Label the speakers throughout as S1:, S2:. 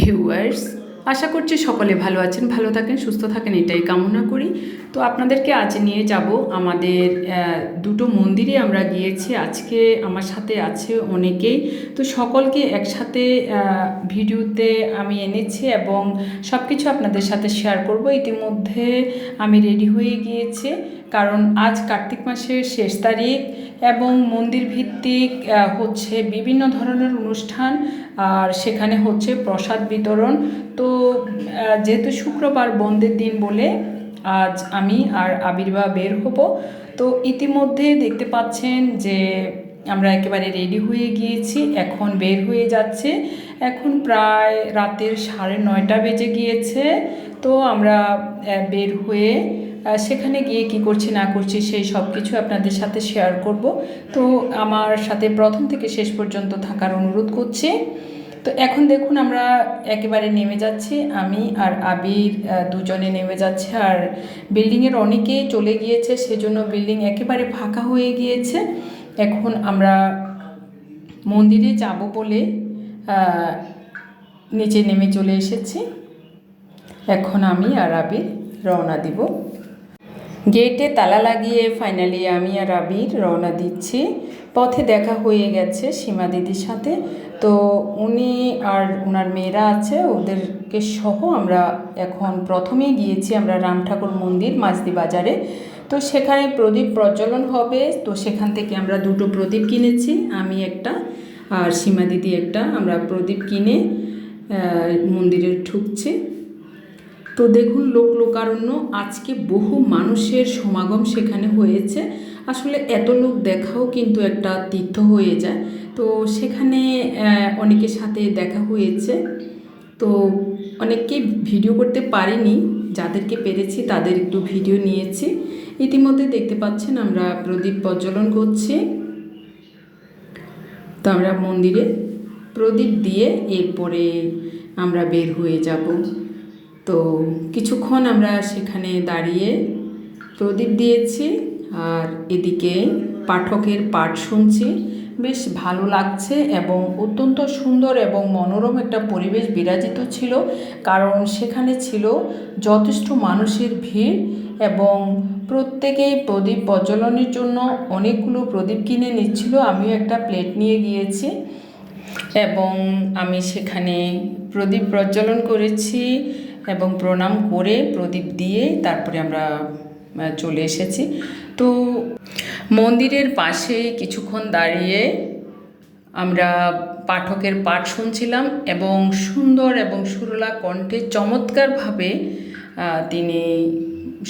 S1: Viewers, আশা করছি সকলে ভালো আছেন, ভালো থাকেন, সুস্থ থাকেন, এটাই কামনা করি। তো আপনাদেরকে আজ নিয়ে যাব আমাদের দুটো মন্দিরে আমরা গিয়েছি, আজকে আমার সাথে আছে অনেকেই। তো সকলকে একসাথে ভিডিওতে আমি এনেছি এবং সব কিছু আপনাদের সাথে শেয়ার করব। ইতিমধ্যে আমি রেডি হয়ে গিয়েছি। কারণ আজ কার্তিক মাসের শেষ তারিখ এবং মন্দির ভিত্তিক হচ্ছে বিভিন্ন ধরনের অনুষ্ঠান, আর সেখানে হচ্ছে প্রসাদ বিতরণ। তো যেহেতু শুক্রবার বন্ধের দিন বলে আজ আমি আর আবির্বা বের হব, তো ইতিমধ্যে দেখতে পাচ্ছেন যে আমরা একেবারে রেডি হয়ে গিয়েছি, এখন বের হয়ে যাচ্ছে। এখন প্রায় রাতের সাড়ে নয়টা বেজে গিয়েছে, তো আমরা বের হয়ে সেখানে গিয়ে কি করছি না করছি সেই সব কিছু আপনাদের সাথে শেয়ার করব। তো আমার সাথে প্রথম থেকে শেষ পর্যন্ত থাকার অনুরোধ করছি। তো এখন দেখুন আমরা একেবারে নেমে যাচ্ছি, আমি আর আবির দুজনে নেমে যাচ্ছে। আর বিল্ডিংয়ের অনেকেই চলে গিয়েছে, সেজন্য বিল্ডিং একেবারে ফাঁকা হয়ে গিয়েছে। এখন আমরা মন্দিরে যাব বলে নিচে নেমে চলে এসেছি। এখন আমি আর আবির রওনা দিব। গেটে তালা লাগিয়ে ফাইনালি আমি আর আবির রওনা দিচ্ছি। পথে দেখা হয়ে গেছে সীমা দিদির সাথে। তো উনি আর ওনার মেয়েরা আছে, ওদেরকে সহ আমরা এখন প্রথমেই গিয়েছি আমরা রাম ঠাকুর মন্দির মাঝদি বাজারে। তো সেখানে প্রদীপ প্রচলন হবে। তো সেখান থেকে আমরা দুটো প্রদীপ কিনেছি। আমি একটা আর সীমা দিদি একটা। আমরা প্রদীপ কিনে মন্দিরে ঢুকছি। তো দেখুন লোক লোকারণ্য, আজকে বহু মানুষের সমাগম সেখানে হয়েছে। আসলে এত লোক দেখাও কিন্তু একটা তীর্থ হয়ে যায়। তো সেখানে অনেকের সাথে দেখা হয়েছে। তো অনেককে ভিডিও করতে পারিনি। যাদেরকে পেরেছি তাদের একটু ভিডিও নিয়েছি। ইতিমধ্যে দেখতে পাচ্ছেন আমরা প্রদীপ প্রজ্বলন করছি। তো আমরা মন্দিরে প্রদীপ দিয়ে এরপরে আমরা বের হয়ে যাব। তো কিছুক্ষণ আমরা সেখানে দাঁড়িয়ে প্রদীপ দিয়েছি আর এদিকে পাঠকের পাঠ শুনছি। বেশ ভালো লাগছে এবং অত্যন্ত সুন্দর এবং মনোরম একটা পরিবেশ বিরাজিত ছিল, কারণ সেখানে ছিল যথেষ্ট মানুষের ভিড় এবং প্রত্যেকেই প্রদীপ প্রজ্বলনের জন্য অনেকগুলো প্রদীপ কিনে নিচ্ছিল। আমিও একটা প্লেট নিয়ে গিয়েছি এবং আমি সেখানে প্রদীপ প্রজ্বলন করেছি এবং প্রণাম করে প্রদীপ দিয়ে তারপরে আমরা চলে এসেছি। তো মন্দিরের পাশে কিছুক্ষণ দাঁড়িয়ে আমরা পাঠকের পাঠ শুনছিলাম এবং সুন্দর এবং সুরলা কণ্ঠে চমৎকারভাবে তিনি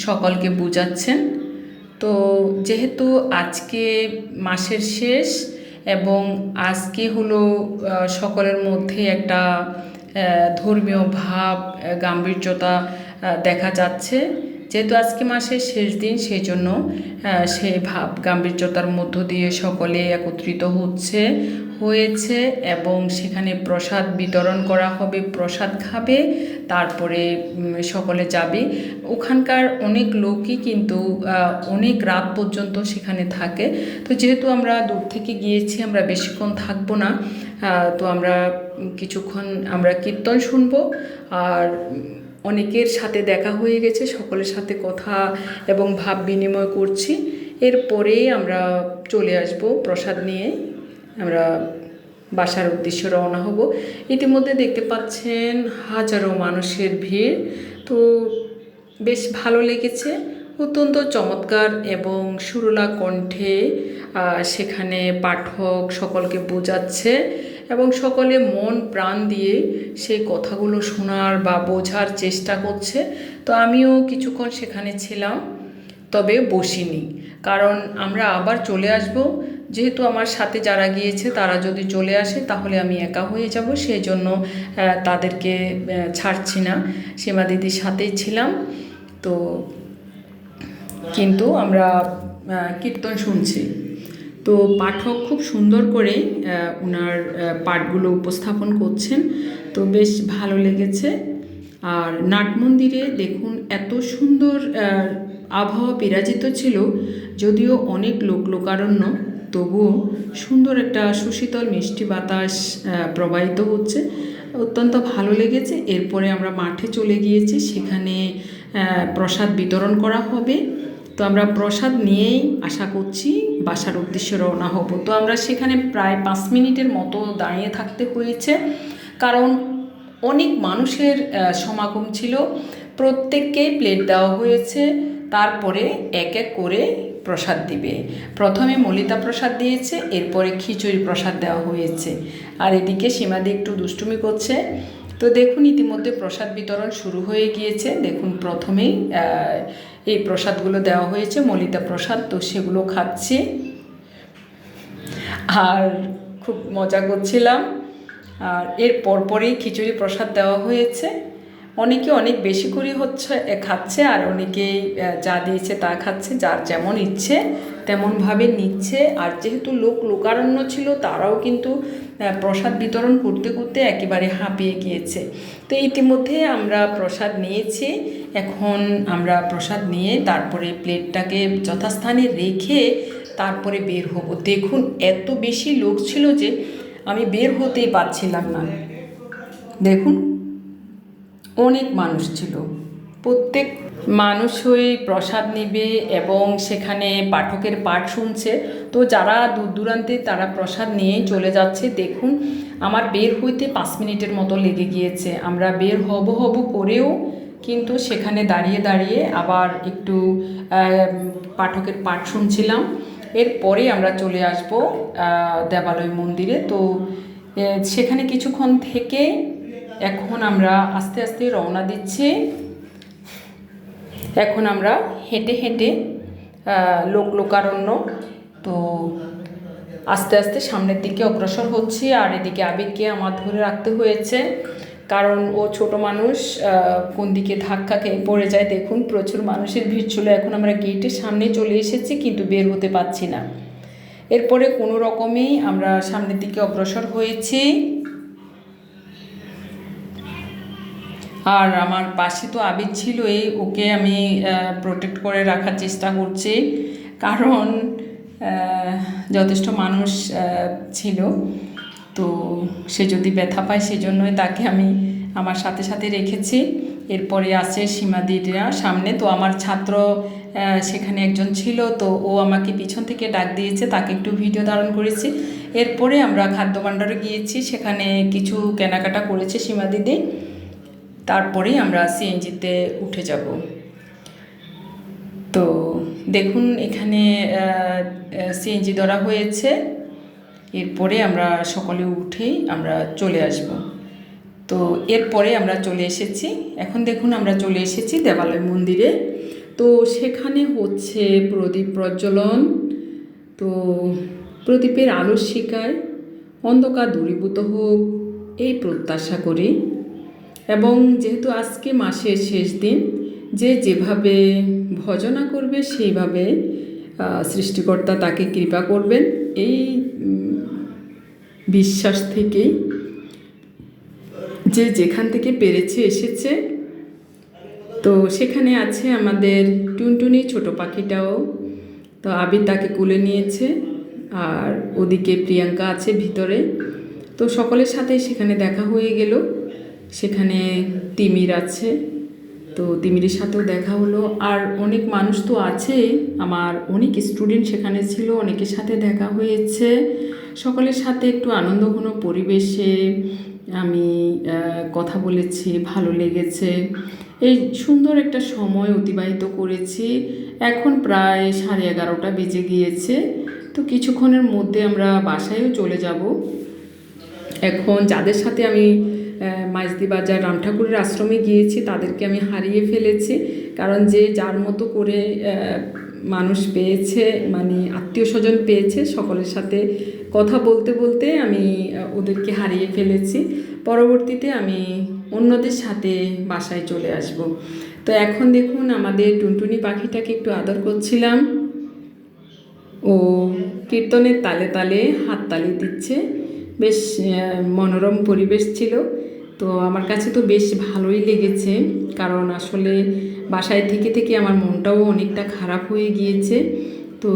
S1: সকলকে বুঝাচ্ছেন। তো যেহেতু আজকে মাসের শেষ এবং আজকে হলো সকলের মধ্যে একটা ধর্মীয় ভাব গাম্ভীর্যতা দেখা যাচ্ছে। যেহেতু আজকে মাসের শেষ দিন সেই জন্য সেই ভাব, গাম্ভীর্যতার মধ্য দিয়ে সকলে একত্রিত হচ্ছে। হয়েছে এবং সেখানে প্রসাদ বিতরণ করা হবে, প্রসাদ খাবে, তারপরে সকলে যাবে। ওখানকার অনেক লোকই কিন্তু অনেক রাত পর্যন্ত সেখানে থাকে। তো যেহেতু আমরা দূর থেকে গিয়েছি, আমরা বেশিক্ষণ থাকব না তো আমরা কিছুক্ষণ আমরা কীর্তন শুনব। আর অনেকের সাথে দেখা হয়ে গেছে, সকলের সাথে কথা এবং ভাব বিনিময় করছি। এরপরে আমরা চলে আসব প্রসাদ নিয়ে। আমরা বাসার উদ্দেশ্যে রওনা হব। ইতিমধ্যে দেখতে পাচ্ছেন হাজারো মানুষের ভিড়। তো বেশ ভালো লেগেছে। অত্যন্ত চমৎকার এবং সুরলা কণ্ঠে সেখানে পাঠক সকলকে বোঝাচ্ছে এবং সকলে মন প্রাণ দিয়ে সেই কথাগুলো শোনার বা বোঝার চেষ্টা করছে। তো আমিও কিছুক্ষণ সেখানে ছিলাম, তবে বসিনি। কারণ আমরা আবার চলে আসব। যেহেতু আমার সাথে যারা গিয়েছে, তারা যদি চলে আসে, তাহলে আমি একা হয়ে যাব। সেই জন্য তাদেরকে ছাড়ছি না। সীমা দিদির সাথেই ছিলাম। তো কিন্তু আমরা কীর্তন শুনছি। তো পাঠক খুব সুন্দর করে ওনার পাঠগুলো উপস্থাপন করছেন। তো বেশ ভালো লেগেছে। আর নাট মন্দিরে দেখুন, এত সুন্দর আবহাওয়া বিরাজিত ছিল, যদিও অনেক লোক লোকারণ্য। তবুও সুন্দর একটা সুশীতল মিষ্টি বাতাস প্রবাহিত হচ্ছে। অত্যন্ত ভালো লেগেছে। এরপরে আমরা মাঠে চলে গিয়েছি। সেখানে প্রসাদ বিতরণ করা হবে। তো আমরা প্রসাদ নিয়েই আশা করছি বাসার উদ্দেশ্যে রওনা হব। তো আমরা সেখানে প্রায় পাঁচ মিনিটের মতো দাঁড়িয়ে থাকতে হয়েছে। কারণ অনেক মানুষের সমাগম ছিল। প্রত্যেককেই প্লেট দেওয়া হয়েছে। তারপরে এক এক করে প্রসাদ দিবে। প্রথমে মলিতা প্রসাদ দিয়েছে, এরপরে খিচুড়ি প্রসাদ দেওয়া হয়েছে। আর এদিকে সীমাদি একটু দুষ্টুমি করছে। তো দেখুন, ইতিমধ্যে প্রসাদ বিতরণ শুরু হয়ে গিয়েছে। দেখুন, প্রথমেই এই প্রসাদগুলো দেওয়া হয়েছে, মলিতা প্রসাদ, তো সেগুলো খাচ্ছে। আর খুব মজা করছিলাম। আর এর পরপরই খিচুড়ি প্রসাদ দেওয়া হয়েছে। অনেকে অনেক বেশি করে হচ্ছে খাচ্ছে আর অনেকেই আহ, যা দিয়েছে তা খাচ্ছে যার যেমন ইচ্ছে তেমনভাবে নিচ্ছে। আর যেহেতু লোক লোকারণ্য ছিল তারাও কিন্তু প্রসাদ বিতরণ করতে করতে একেবারে হাঁপিয়ে গিয়েছে। তো ইতিমধ্যে আমরা প্রসাদ নিয়েছি। এখন আমরা প্রসাদ নিয়ে তারপরে প্লেটটাকে যথাস্থানে রেখে তারপরে বের হব। দেখুন এত বেশি লোক ছিল যে আমি বের হতেই পারছিলাম না। দেখুন অনেক মানুষ ছিল। প্রত্যেক মানুষ হয়ে প্রসাদ নেবে এবং সেখানে পাঠকের পাঠ শুনছে। তো যারা দূর দূরান্তে তারা প্রসাদ নিয়েই চলে যাচ্ছে। দেখুন, আমার বের হইতে পাঁচ মিনিটের মতো লেগে গিয়েছে। আমরা বের হব হব করেও কিন্তু সেখানে দাঁড়িয়ে দাঁড়িয়ে আবার একটু পাঠকের পাঠ শুনছিলাম। এরপরে আমরা চলে আসব দেবালয় মন্দিরে। তো সেখানে কিছুক্ষণ থেকে এখন আমরা আস্তে আস্তে রওনা দিচ্ছি। এখন আমরা হেঁটে হেঁটে লোক লোকারণ্য। তো আস্তে আস্তে সামনের দিকে অগ্রসর হচ্ছি আর এদিকে আবেগকে আমার ধরে রাখতে হয়েছে। কারণ ও ছোট মানুষ কোন দিকে ধাক্কা খেয়ে পড়ে যায় দেখুন, প্রচুর মানুষের ভিড় ছিল। এখন আমরা গেটের সামনে চলে এসেছি, কিন্তু বের হতে পারছি না। এরপরে কোনো রকমেই আমরা সামনের দিকে অগ্রসর হয়েছি। আর আমার পাশে তো আবির ছিলই ওকে আমি প্রোটেক্ট করে রাখার চেষ্টা করছি। কারণ যথেষ্ট মানুষ ছিল। তো সে যদি ব্যথা পায় সেজন্যই তাকে আমি আমার সাথে সাথে রেখেছি। এরপরে আছে সীমাদিরা সামনে। তো আমার ছাত্র সেখানে একজন ছিল, তো ও আমাকে পিছন থেকে ডাক দিয়েছে, তাকে একটু ভিডিও ধারণ করেছি। এরপরে আমরা খাদ্য ভাণ্ডারে গিয়েছি, সেখানে কিছু কেনাকাটা করেছে সীমা দিদি। তারপরেই আমরা সিএনজিতে উঠে যাব। তো দেখুন এখানে সিএনজি ধরা হয়েছে। এরপরে আমরা সকলে উঠেই আমরা চলে আসব। তো এরপরে আমরা চলে এসেছি। এখন দেখুন আমরা চলে এসেছি দেবালয় মন্দিরে। তো সেখানে হচ্ছে প্রদীপ প্রজ্বলন। তো প্রদীপের আলোর শিকায় অন্ধকার দূরীভূত হোক, এই প্রত্যাশা করি। এবং যেহেতু আজকে মাসের শেষ দিন, যে যেভাবে ভজনা করবে, সেইভাবে সৃষ্টিকর্তা তাকে কৃপা করবেন। এই বিশ্বাস থেকেই যে যেখান থেকে পেরেছে এসেছে। তো সেখানে আছে আমাদের টুনটুনি ছোট পাখিটাও। তো আবির তাকে কুলে নিয়েছে আর ওদিকে প্রিয়াঙ্কা আছে ভিতরে। তো সকলের সাথে সেখানে দেখা হয়ে গেল। সেখানে তিমির আছে। তো তিমিরের সাথেও দেখা হলো। আর অনেক মানুষ তো আছে। আমার অনেক স্টুডেন্ট সেখানে ছিল, অনেকের সাথে দেখা হয়েছে। সকলের সাথে একটু আনন্দঘন পরিবেশে আমি কথা বলেছি, ভালো লেগেছে। এই সুন্দর একটা সময় অতিবাহিত করেছি। এখন প্রায় সাড়ে এগারোটা বেজে গিয়েছে। তো কিছুক্ষণের মধ্যে আমরা বাসায়ও চলে যাব। এখন যাদের সাথে আমি মাইজদি বাজার রাম ঠাকুরের আশ্রমে গিয়েছি, তাদেরকে আমি হারিয়ে ফেলেছি। কারণ যে যার মতো করে মানুষ পেয়েছে মানে আত্মীয় স্বজন পেয়েছে, সকলের সাথে কথা বলতে বলতে আমি ওদেরকে হারিয়ে ফেলেছি। পরবর্তীতে আমি অন্যদের সাথে বাসায় চলে আসব। তো এখন দেখুন, আমাদের টুনটুনি পাখিটাকে একটু আদর করছিলাম। ও কীর্তনের তালে তালে হাততালি দিচ্ছে। বেশ মনোরম পরিবেশ ছিল। তো আমার কাছে তো বেশ ভালোই লেগেছে। কারণ আসলে বাসায় থেকে থেকে আমার মনটাও অনেকটা খারাপ হয়ে গিয়েছে। তো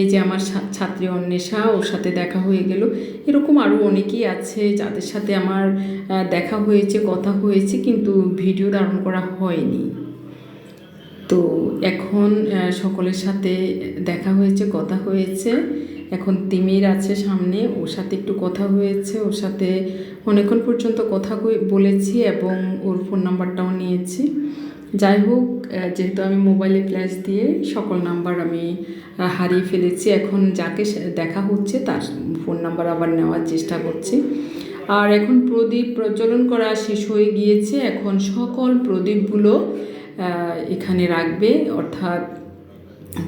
S1: এই যে আমার ছাত্রী অন্বেষা, ওর সাথে দেখা হয়ে গেল। এরকম আরও অনেকেই আছে যাদের সাথে আমার দেখা হয়েছে, কথা হয়েছে, কিন্তু ভিডিও ধারণ করা হয়নি। তো এখন সকলের সাথে দেখা হয়েছে, কথা হয়েছে। এখন তিমির আছে সামনে, ওর সাথে একটু কথা হয়েছে, ওর সাথে অনেকক্ষণ পর্যন্ত কথা বলেছি এবং ওর ফোন নাম্বারটাও নিয়েছি। যাই হোক যেহেতু আমি মোবাইলে ফ্ল্যাশ দিয়ে সকল নাম্বার আমি হারিয়ে ফেলেছি, এখন যাকে দেখা হচ্ছে তার ফোন নাম্বার আবার নেওয়ার চেষ্টা করছি। আর এখন প্রদীপ প্রজ্বলন করা শেষ হয়ে গিয়েছে, এখন সকল প্রদীপগুলো এখানে রাখবে, অর্থাৎ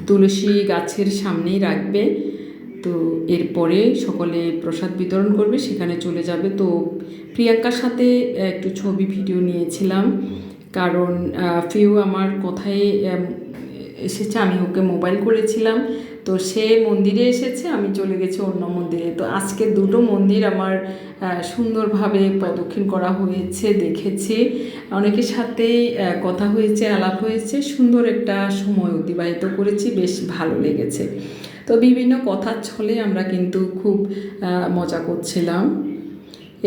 S1: তুলসী গাছের সামনেই রাখবে। তো এরপরে সকলে প্রসাদ বিতরণ করবে, সেখানে চলে যাবে। তো প্রিয়াঙ্কার সাথে একটু ছবি, ভিডিও নিয়েছিলাম। কারণ ফিউ আমার কথায় এসেছে, আমি ওকে মোবাইল করেছিলাম। তো সে মন্দিরে এসেছে, আমি চলে গেছি অন্য মন্দিরে। তো আজকে দুটো মন্দির আমার সুন্দরভাবে প্রদক্ষিণ করা হয়েছে, দেখেছি। অনেকের সাথেই কথা হয়েছে, আলাপ হয়েছে। সুন্দর একটা সময় অতিবাহিত করেছি, বেশ ভালো লেগেছে। তো বিভিন্ন কথার ছলে আমরা কিন্তু খুব মজা করছিলাম।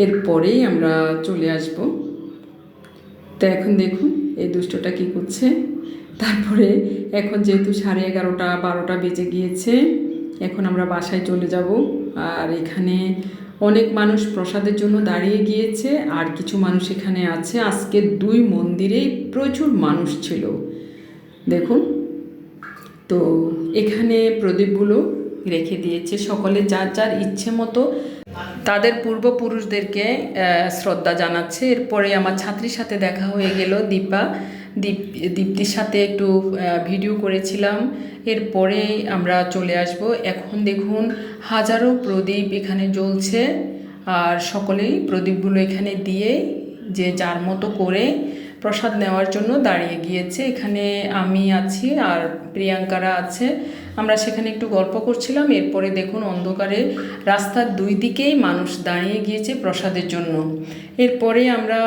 S1: এরপরেই আমরা চলে আসব। তো এখন দেখুন, এই দুষ্টটা কি করছে। তারপরে এখন যেহেতু সাড়ে এগারোটা, বারোটা বেজে গিয়েছে, এখন আমরা বাসায় চলে যাব। আর এখানে অনেক মানুষ প্রসাদের জন্য দাঁড়িয়ে গিয়েছে, আর কিছু মানুষ এখানে আছে। আজকে দুই মন্দিরেই প্রচুর মানুষ ছিল। দেখুন তো এখানে প্রদীপগুলো রেখে দিয়েছে সকলে যার যার ইচ্ছে মতো। তাদের পূর্বপুরুষদেরকে শ্রদ্ধা জানাচ্ছে। এরপরে আমার ছাত্রীর সাথে দেখা হয়ে গেল দীপা। দীপ, দীপ্তির সাথে একটু ভিডিও করেছিলাম। এরপরে আমরা চলে আসব। এখন দেখুন, হাজারো প্রদীপ এখানে জ্বলছে। আর সকলেই প্রদীপগুলো এখানে দিয়ে যে যার মতো করে প্রসাদ নেওয়ার জন্য দাঁড়িয়ে গিয়েছে। এখানে আমি আছি আর প্রিয়াঙ্কারা আছে। আমরা সেখানে একটু গল্প করছিলাম। এরপরে দেখুন অন্ধকারে রাস্তার দুই দিকেই মানুষ দাঁড়িয়ে গিয়েছে প্রসাদের জন্য। এরপরে আমরা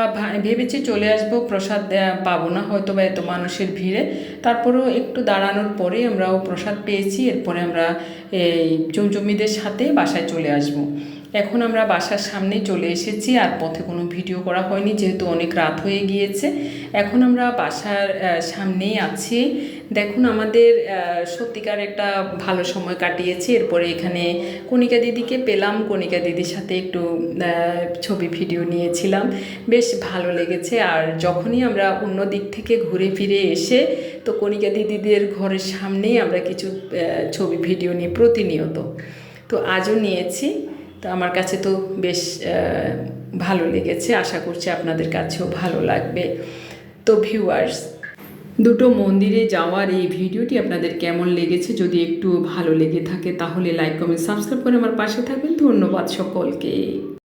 S1: ভেবেছি চলে আসব, প্রসাদ পাবো না। হয়তো বা এত মানুষের ভিড়ে। তারপরেও একটু দাঁড়ানোর পরে আমরাও প্রসাদ পেয়েছি। এরপরে আমরা এই জমজমিদের সাথে বাসায় চলে আসব। এখন আমরা বাসার সামনে চলে এসেছি, আর পথে কোনো ভিডিও করা হয়নি যেহেতু অনেক রাত হয়ে গিয়েছে। এখন আমরা বাসার সামনেই আছি। দেখুন, আমাদের সত্যিকার একটা ভালো সময় কাটিয়েছি। এরপরে এখানে কণিকা দিদিকে পেলাম। কণিকা দিদির সাথে একটু ছবি, ভিডিও নিয়েছিলাম। বেশ ভালো লেগেছে। আর যখনই আমরা অন্য দিক থেকে ঘুরে ফিরে এসে, তো কণিকা দিদিদের ঘরের সামনেই আমরা কিছু ছবি, ভিডিও নিই প্রতিনিয়ত। তো আজও নিয়েছি। তো আমার কাছে তো বেশ ভালো লেগেছে। আশা করছি আপনাদের কাছেও ভালো লাগবে। তো ভিউয়ার্স দুটো মন্দিরে যাওয়ার এই ভিডিওটি আপনাদের কেমন লেগেছে? যদি একটু ভালো লেগে থাকে তাহলে লাইক কমেন্ট সাবস্ক্রাইব করে আমার পাশে থাকবেন। ধন্যবাদ সকলকে।